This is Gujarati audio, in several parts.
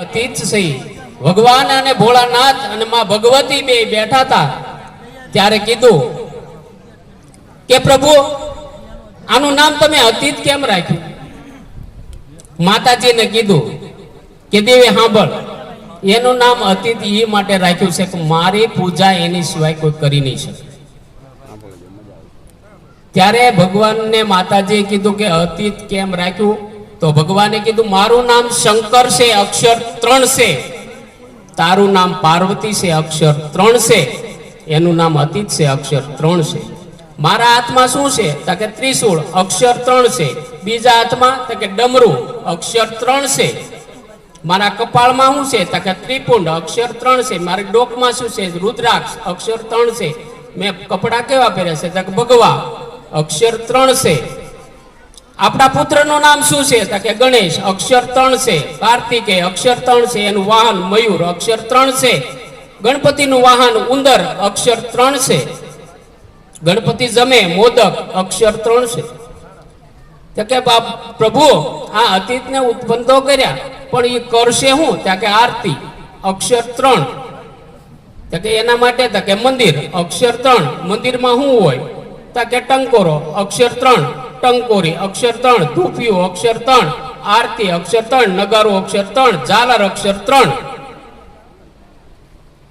અતીત સહી ભગવાન અને ભોળાનાથ અને માં ભગવતી બે બેઠા હતા. ત્યારે કીધું કે પ્રભુ, આનું નામ તમે અતીત કેમ રાખ્યું? માતાજીને કીધું કે દેવી સાંભળ એનું નામ અતીત એ માટે રાખ્યું છે કે મારી પૂજા એની સિવાય કોઈ કરી નહીં શકે. ત્યારે ભગવાનને માતાજીએ કીધું કે અતીત કેમ રાખ્યું? તો ભગવાને કીધું, મારું નામ શંકર છે, અક્ષર ત્રણ છે. તારું નામ પાર્વતી છે, અક્ષર ત્રણ છે. એનું નામ અતીત છે, અક્ષર ત્રણ છે. મારા હાથમાં શું છે? તો કે ત્રિશૂળ, અક્ષર ત્રણ છે. બીજા હાથમાં તો કે ડમરું, અક્ષર ત્રણ છે. મારા કપાળમાં શું છે? તો કે ત્રિપુંડ, અક્ષર ત્રણ છે. મારા ડોકમાં શું છે? રુદ્રાક્ષ, અક્ષર ત્રણ છે. મેં કપડાં કેવા પહેર્યા છે? તો કે ભગવા, અક્ષર ત્રણ છે. આપણા પુત્રનું નામ શું છે? તો કે ગણેશ, અક્ષર ત્રણ છે. કાર્તિકે અક્ષર ત્રણ છે, એનું વાહન મયુર, અક્ષર ત્રણ છે. ગણપતિનું વાહન ઉંદર, અક્ષર ત્રણ છે. ગણપતિ જમે, મોદક, અક્ષર ત્રણ છે. તો કે બાપ, પ્રભુ, આ અતીતને ઉત્પન્ન તો કર્યા, પણ એ કરશે શું ત્યાં કે આરતી, અક્ષર ત્રણ. તો કે એના માટે તો કે મંદિર, અક્ષર ત્રણ. મંદિરમાં શું હોય? તો કે ટંકોરો, અક્ષર ત્રણ. ટંકોરી અક્ષર ત્રણ ધૂપિયું અક્ષર ત્રણ, આરતી અક્ષર ત્રણ, નગારો અક્ષર ત્રણ, ઝાલર અક્ષર ત્રણ.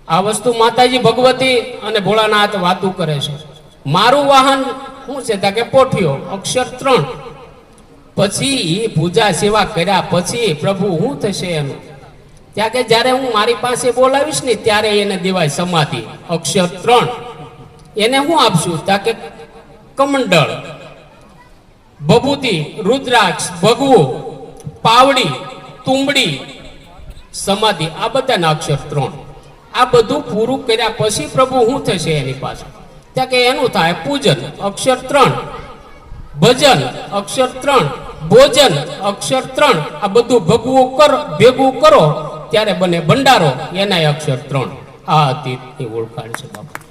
આ વસ્તુ માતાજી ભગવતી અને ભોળાનાથ વાતું કરે છે. મારું વાહન શું છે? ત્યાં કે પોઠિયો અક્ષર ત્રણ. પછી એ પૂજા સેવા કર્યા પછી પ્રભુ શું થશે એનું? ત્યાં કે જ્યારે હું મારી પાસે બોલાવીશ ને ત્યારે એને દેવાય સમાધિ, અક્ષર ત્રણ. એને હું આપશું? ત્યાં કે કમંડળ. બબૂતી, રુદ્રાક્ષ, ભગવું, પાવડી, તુંબડી, સમાધિ, આ બધાના અક્ષર ત્રણ. આ બધું પૂરું કર્યા પછી પ્રભુ શું થશે એની પાસે ત્યાં કે એનું થાય, પૂજન, અક્ષર ત્રણ. ભજન, અક્ષર ત્રણ. ભોજન, અક્ષર ત્રણ. આ બધું ભગવું કરો, ભેગું કરો, ત્યારે બને ભંડારો, એનાય અક્ષર ત્રણ. આ અતીતની ઓળખાણ છે બાપુ.